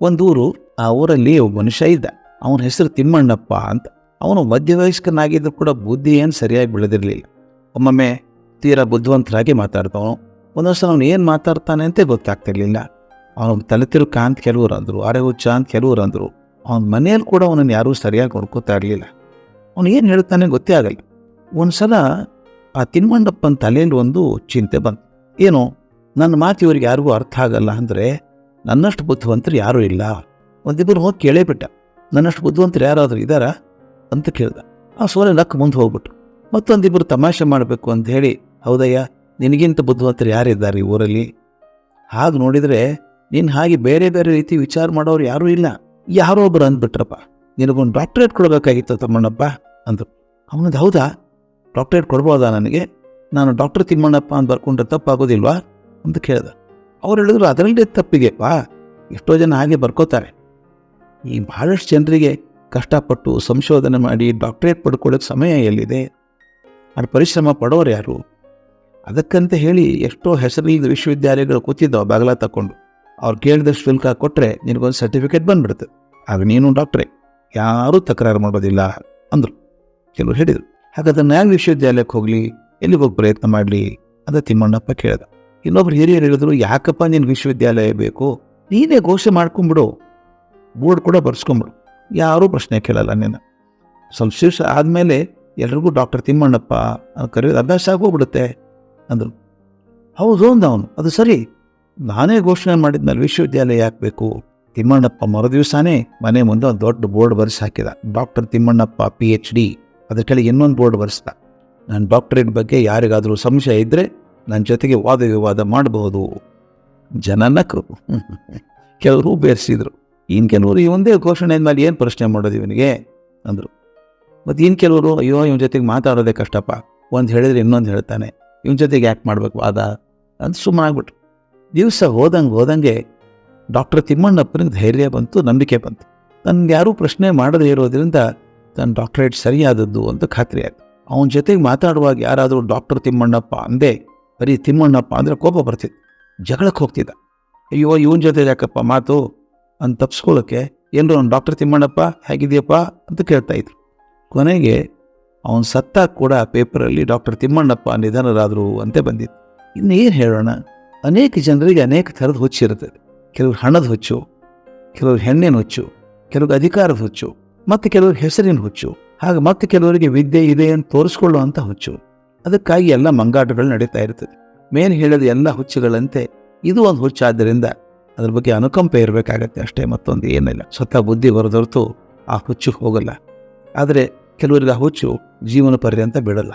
ಒಂದೂರು ಆ ಊರಲ್ಲಿ ಒಬ್ಬ ಮನುಷ್ಯ ಇದ್ದ. ಅವನ ಹೆಸರು ತಿಮ್ಮಣ್ಣಪ್ಪ ಅಂತ. ಅವನು ಮಧ್ಯವಯಸ್ಕನಾಗಿದ್ದರೂ ಕೂಡ ಬುದ್ಧಿ ಏನು ಸರಿಯಾಗಿ ಬೆಳೆದಿರಲಿಲ್ಲ. ಒಮ್ಮೊಮ್ಮೆ ತೀರಾ ಬುದ್ಧಿವಂತರಾಗಿ ಮಾತಾಡ್ತವನು ಒಂದೊಂದು ಸಲ ಅವನು ಏನು ಮಾತಾಡ್ತಾನೆ ಅಂತ ಗೊತ್ತಾಗ್ತಿರ್ಲಿಲ್ಲ. ಅವನ ತಲೆ ತಿರುಕ ಅಂತ ಕೆಲವರು ಅಂದರು ಅರೆ ಹುಚ್ಚ ಅಂತ ಕೆಲವರು ಅಂದರು ಅವನ ಮನೆಯಲ್ಲಿ ಕೂಡ ಅವನನ್ನು ಯಾರೂ ಸರಿಯಾಗಿ ನೋಡ್ಕೋತಾ ಇರಲಿಲ್ಲ. ಅವನು ಏನು ಹೇಳ್ತಾನೆ ಗೊತ್ತೇ ಆಗಲ್ಲ. ಒಂದ್ಸಲ ಆ ತಿಮ್ಮಣ್ಣಪ್ಪನ ತಲೆಯಲ್ಲಿ ಒಂದು ಚಿಂತೆ ಬಂತು. ಏನು, ನನ್ನ ಮಾತು ಇವರಿಗೆ ಯಾರಿಗೂ ಅರ್ಥ ಆಗಲ್ಲ ಅಂದರೆ ನನ್ನಷ್ಟು ಬುದ್ಧಿವಂತರು ಯಾರೂ ಇಲ್ಲ. ಒಂದಿಬ್ಬರು ಹೋಗಿ ಕೇಳೇ ಬಿಟ್ಟ ನನ್ನಷ್ಟು ಬುದ್ಧಿವಂತರು ಯಾರಾದರೂ ಇದ್ದಾರಾ? ಅಂತ ಕೇಳ್ದ. ಆ ಸೋಲೆ ನಕ್ಕ ಮುಂದೆ ಹೋಗ್ಬಿಟ್ಟು ಮತ್ತೊಂದಿಬ್ಬರು ತಮಾಷೆ ಮಾಡಬೇಕು ಅಂತ ಹೇಳಿ, ಹೌದಯ್ಯ, ನಿನಗಿಂತ ಬುದ್ಧಿವಂತರು ಯಾರಿದ್ದಾರೆ ಈ ಊರಲ್ಲಿ? ಹಾಗೆ ನೋಡಿದರೆ, ನೀನು ಹಾಗೆ ಬೇರೆ ಬೇರೆ ರೀತಿ ವಿಚಾರ ಮಾಡೋರು ಯಾರೂ ಇಲ್ಲ. ಯಾರೋ ಒಬ್ಬರು ಅಂದ್ಬಿಟ್ರಪ್ಪ. ನಿನಗೊಂದು ಡಾಕ್ಟ್ರೇಟ್ ಕೊಡಬೇಕಾಗಿತ್ತು ತಮ್ಮಣ್ಣಪ್ಪ ಅಂದರು. ಅವನದು ಹೌದಾ? ಡಾಕ್ಟ್ರೇಟ್ ಕೊಡ್ಬೋದಾ ನನಗೆ? ನಾನು ಡಾಕ್ಟರ್ ತಿಮ್ಮಣ್ಣಪ್ಪ ಅಂತ ಬರ್ಕೊಂಡ್ರೆ ತಪ್ಪಾಗೋದಿಲ್ವಾ? ಅಂತ ಕೇಳ್ದ. ಅವ್ರು ಹೇಳಿದ್ರು, ಅದರಲ್ಲೇ ತಪ್ಪಿಗೆಪ್ಪ ಎಷ್ಟೋ ಜನ ಹಾಗೆ ಬರ್ಕೋತಾರೆ. ಈ ಬಹಳಷ್ಟು ಜನರಿಗೆ ಕಷ್ಟಪಟ್ಟು ಸಂಶೋಧನೆ ಮಾಡಿ ಡಾಕ್ಟ್ರೇಟ್ ಪಡ್ಕೊಳ್ಳೋಕೆ ಸಮಯ ಎಲ್ಲಿದೆ? ಅದು ಪರಿಶ್ರಮ ಪಡೋರು ಯಾರು? ಅದಕ್ಕಂತ ಹೇಳಿ ಎಷ್ಟೋ ಹೆಸರಿಲ್ಲದ ವಿಶ್ವವಿದ್ಯಾಲಯಗಳು ಕೂತಿದ್ದಾವೆ, ಬಾಗಲ ತಗೊಂಡು ಅವ್ರು ಕೇಳಿದಷ್ಟು ಶುಲ್ಕ ಕೊಟ್ಟರೆ ನಿನಗೊಂದು ಸರ್ಟಿಫಿಕೇಟ್ ಬಂದ್ಬಿಡುತ್ತೆ. ಆಗ ನೀನು ಡಾಕ್ಟ್ರೇ, ಯಾರೂ ತಕರಾರು ಮಾಡೋದಿಲ್ಲ ಅಂದರು. ಕೆಲವರು ಹೇಳಿದರು, ಹಾಗಾದ್ರೆ ನಾನು ವಿಶ್ವವಿದ್ಯಾಲಯಕ್ಕೆ ಹೋಗಲಿ ಎಲ್ಲಿಗೆ ಹೋಗಿ ಪ್ರಯತ್ನ ಮಾಡಲಿ? ಅಂತ ತಿಮ್ಮಣ್ಣಪ್ಪ ಕೇಳ್ದ. ಇನ್ನೊಬ್ರು ಹಿರಿಯರು ಹೇಳಿದ್ರು, ಯಾಕಪ್ಪ ನೀನು ವಿಶ್ವವಿದ್ಯಾಲಯ ಬೇಕು? ನೀನೇ ಘೋಷಣೆ ಮಾಡ್ಕೊಂಬಿಡು ಬೋರ್ಡ್ ಕೂಡ ಬರ್ಸ್ಕೊಂಬಿಡು ಯಾರೂ ಪ್ರಶ್ನೆ ಕೇಳಲ್ಲ ನಿನ್ನ. ಸ್ವಲ್ಪ ಆದಮೇಲೆ ಎಲ್ರಿಗೂ ಡಾಕ್ಟರ್ ತಿಮ್ಮಣ್ಣಪ್ಪ ಕರೆಯೋದು ಅಭ್ಯಾಸ ಆಗೋಗ್ಬಿಡುತ್ತೆ ಅಂದರು. ಹೌದು ಅಂದ ಅವನು, ಅದು ಸರಿ. ನಾನೇ ಘೋಷಣೆ ಮಾಡಿದ್ಮೇಲೆ ವಿಶ್ವವಿದ್ಯಾಲಯ ಯಾಕೆ ಬೇಕು? ತಿಮ್ಮಣ್ಣಪ್ಪ ಮರುದಿವಸನೇ ಮನೆ ಮುಂದೆ ಒಂದು ದೊಡ್ಡ ಬೋರ್ಡ್ ಬರೆಸಿ ಹಾಕಿದ. Doctor Thimmannappa P H D ಅದ್ರ ಕೆಳಗೆ ಇನ್ನೊಂದು ಬೋರ್ಡ್ ಬರೆಸ್ದ. ನಾನು ಡಾಕ್ಟರೇಟ್ ಬಗ್ಗೆ ಯಾರಿಗಾದರೂ ಸಂಶಯ ಇದ್ದರೆ ನನ್ನ ಜೊತೆಗೆ ವಾದ ವಿವಾದ ಮಾಡಬಹುದು. ಜನ ನಕ್ಕರು ಕೆಲವರು ಬೇರೆಸಿದ್ರು. ಇನ್ನು ಕೆಲವರು ಒಂದೇ ಘೋಷಣೆ ಮೇಲೆ ಏನು ಪ್ರಶ್ನೆ ಮಾಡೋದು ಇವನಿಗೆ? ಅಂದರು. ಮತ್ತು ಇನ್ನು ಕೆಲವರು, ಅಯ್ಯೋ, ಇವನ ಜೊತೆಗೆ ಮಾತಾಡೋದೇ ಕಷ್ಟಪ್ಪ. ಒಂದು ಹೇಳಿದ್ರೆ ಇನ್ನೊಂದು ಹೇಳ್ತಾನೆ. ಇವನ ಜೊತೆಗೆ ಯಾಕೆ ಮಾಡ್ಬೇಕು ವಾದ? ಅಂತ ಸುಮ್ಮನಾಗ್ಬಿಟ್ರು ದಿವಸ ಹೋದಂಗೆ ಹೋದಂಗೆ ಡಾಕ್ಟರ್ ತಿಮ್ಮಣ್ಣಪ್ಪನಿಗೆ ಧೈರ್ಯ ಬಂತು, ನಂಬಿಕೆ ಬಂತು. ತನ್ಗೆ ಯಾರೂ ಪ್ರಶ್ನೆ ಮಾಡದೇ ಇರೋದ್ರಿಂದ ತನ್ನ ಡಾಕ್ಟರೇಟ್ ಸರಿಯಾದದ್ದು ಅಂತ ಖಾತ್ರಿ ಆಯಿತು. ಅವನ ಜೊತೆಗೆ ಮಾತಾಡುವಾಗ ಯಾರಾದರೂ ಡಾಕ್ಟರ್ ತಿಮ್ಮಣ್ಣಪ್ಪ ಅಂದೇ ಬರೀ ತಿಮ್ಮಣ್ಣಪ್ಪ ಅಂದರೆ ಕೋಪ ಬರ್ತಿತ್ತು ಜಗಳಕ್ಕೆ ಹೋಗ್ತಿದ್ದ. ಅಯ್ಯೋ, ಇವನ ಜೊತೆ ಯಾಕಪ್ಪ ಮಾತು? ಅಂತ ತಪ್ಸ್ಕೊಳ್ಳೋಕ್ಕೆ ಎಲ್ಲರೂ ಅವ್ನು ಡಾಕ್ಟರ್ ತಿಮ್ಮಣ್ಣಪ್ಪ ಹೇಗಿದೆಯಪ್ಪ ಅಂತ ಕೇಳ್ತಾ ಇದ್ರು. ಕೊನೆಗೆ ಅವನು ಸತ್ತ ಕೂಡ ಪೇಪರಲ್ಲಿ ಡಾಕ್ಟರ್ ತಿಮ್ಮಣ್ಣಪ್ಪ ನಿಧನರಾದರು ಅಂತ ಬಂದಿತ್ತು. ಇನ್ನೇನು ಹೇಳೋಣ? ಅನೇಕ ಜನರಿಗೆ ಅನೇಕ ಥರದ ಹುಚ್ಚಿರುತ್ತದೆ ಕೆಲವ್ರು ಹಣದ ಹುಚ್ಚು, ಕೆಲವ್ರು ಹೆಣ್ಣಿನ ಹುಚ್ಚು, ಕೆಲವ್ರಿಗೆ ಅಧಿಕಾರದ ಹುಚ್ಚು, ಮತ್ತು ಕೆಲವರು ಹೆಸರಿನ ಹುಚ್ಚು, ಹಾಗೆ ಮತ್ತೆ ಕೆಲವರಿಗೆ ವಿದ್ಯೆ ಇದೆ ಅಂತ ತೋರಿಸ್ಕೊಳ್ಳುವಂಥ ಹುಚ್ಚು. ಅದಕ್ಕಾಗಿ ಎಲ್ಲ ಮಂಗಾಟಗಳು ನಡೀತಾ ಇರ್ತದೆ. ಮೇನ್ ಹೇಳಿದ ಎಲ್ಲ ಹುಚ್ಚುಗಳಂತೆ ಇದು ಒಂದು ಹುಚ್ಚಾದ್ದರಿಂದ ಅದ್ರ ಬಗ್ಗೆ ಅನುಕಂಪ ಇರಬೇಕಾಗತ್ತೆ ಅಷ್ಟೇ, ಮತ್ತೊಂದು ಏನಿಲ್ಲ. ಸ್ವತಃ ಬುದ್ಧಿ ಬರೋದೊರ್ತು ಆ ಹುಚ್ಚು ಹೋಗಲ್ಲ. ಆದರೆ ಕೆಲವರಿಗೆ ಆ ಹುಚ್ಚು ಜೀವನ ಪರ್ಯಂತ ಬಿಡಲ್ಲ.